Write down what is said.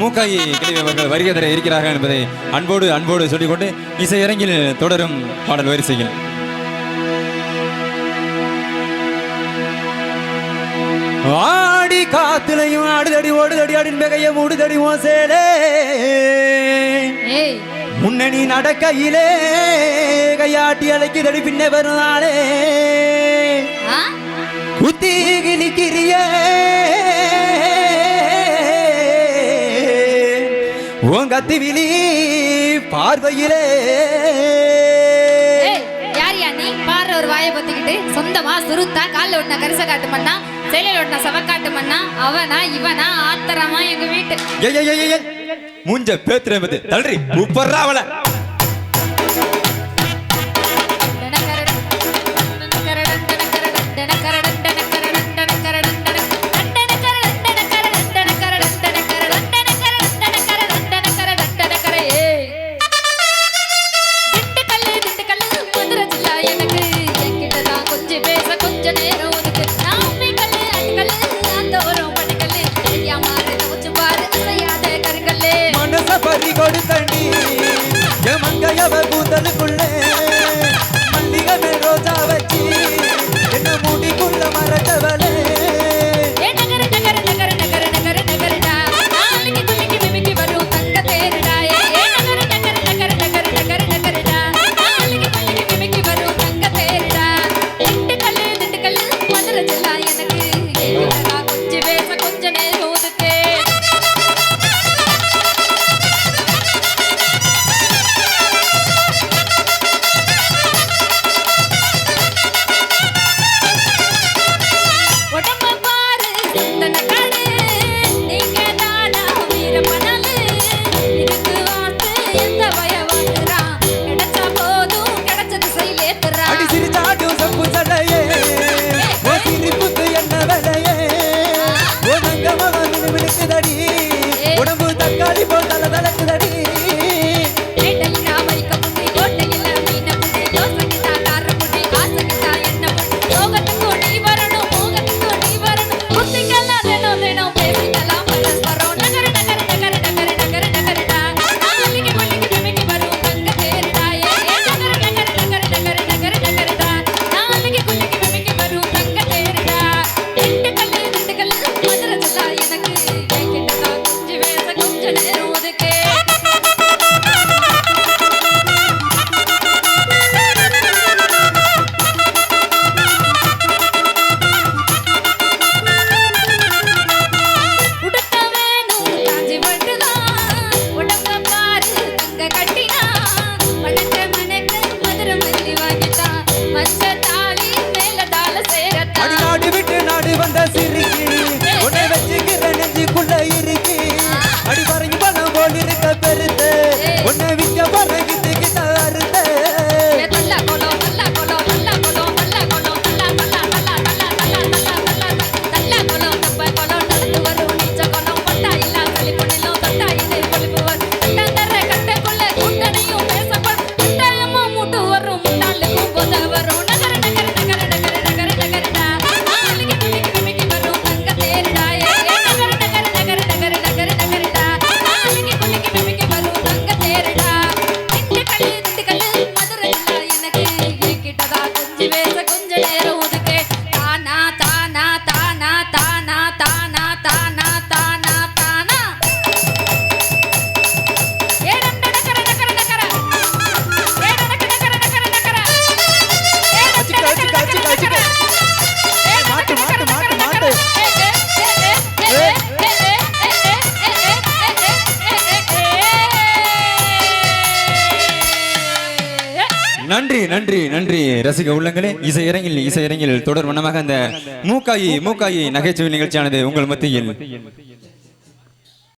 மூக்காயி கிளவி அவர்கள் வருகை தர இருக்கிறார்கள் என்பதை அன்போடு அன்போடு சொல்லிக்கொண்டு இசை இறங்கில் தொடரும் பாடல் வரிசையில். ஆடி காத்துலையும் ஆடுதடி ஓடுதடி ஆடின் மிகைய மூடுதடி ஓசேலே முன்னணி நடக்கையிலே கையாட்டி அழைக்குதடி பின்ன வருநாளே. குத்தி கிளிக்கிறியே அகத்தி விழி பார்வையிலே பாடுற ஒரு வாயை பத்திக்கிட்டு சொந்தமா சுருத்தா காலில் ஒட்டின கரிச காட்டு மண்ணா செயலில் ஒட்டின சவக்காட்டு மண்ணா அவனா இவனா ஆத்தரமா எங்க வீட்டு? மூஞ்ச பேத்துறது தள்ளி உப்பர்றா அவளை. பறி கொடுத்தண்டி. எமங்கையவ கூந்தலுக்குள்ளே மல்லிகை ரோஜா வச்சு என்ன மூடிக்குள்ள மறந்தவளே நன்றி நன்றி நன்றி. ரசிக உள்ளங்களே இசை இறங்கில் இசை இறங்கில் தொடர் வண்ணமாக அந்த மூக்காயி மூக்காயி நகைச்சுவை நிகழ்ச்சியானது உங்கள் மத்தியில்.